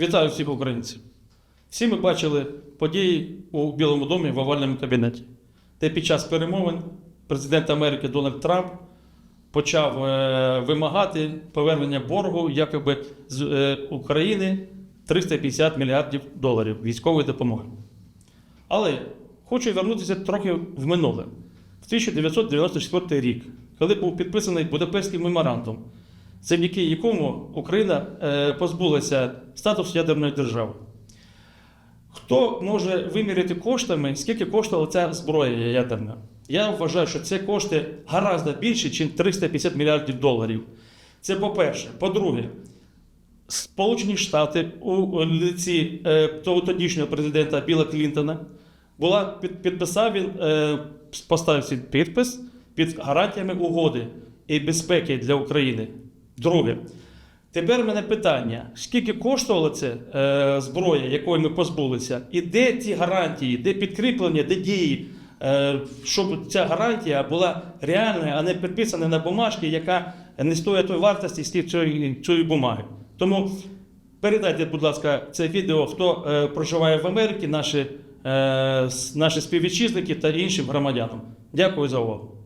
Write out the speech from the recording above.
Вітаю всіх українців. Всі ми бачили події у Білому домі в овальному кабінеті, де під час перемовин президент Америки Дональд Трамп почав е, вимагати повернення боргу якоби з е, України 350 мільярдів доларів військової допомоги. Але хочу вернутися трохи в минуле. В 1994 рік, коли був підписаний Будапештський меморандум, завдяки якому Україна е, позбулася статусу ядерної держави. Хто може виміряти коштами, скільки коштувала ця зброя ядерна? Я вважаю, що це кошти гораздо більше, ніж 350 мільярдів доларів. Це по-перше. По-друге, Сполучені Штати у лиці е, того тодішнього президента Біла Клінтона була під, підписав він, е, поставив свій підпис під гарантіями угоди і безпеки для України. Друге, тепер мене питання: скільки коштувала ця е, зброя, якої ми позбулися, і де ці гарантії, де підкріплення, де дії, е, щоб ця гарантія була реальною, а не підписана на бумажці, яка не стоїть той вартості скільки цієї, цієї бумаги. Тому передайте, будь ласка, це відео, хто е, проживає в Америці, наші, е, наші співвітчизники та іншим громадянам. Дякую за увагу.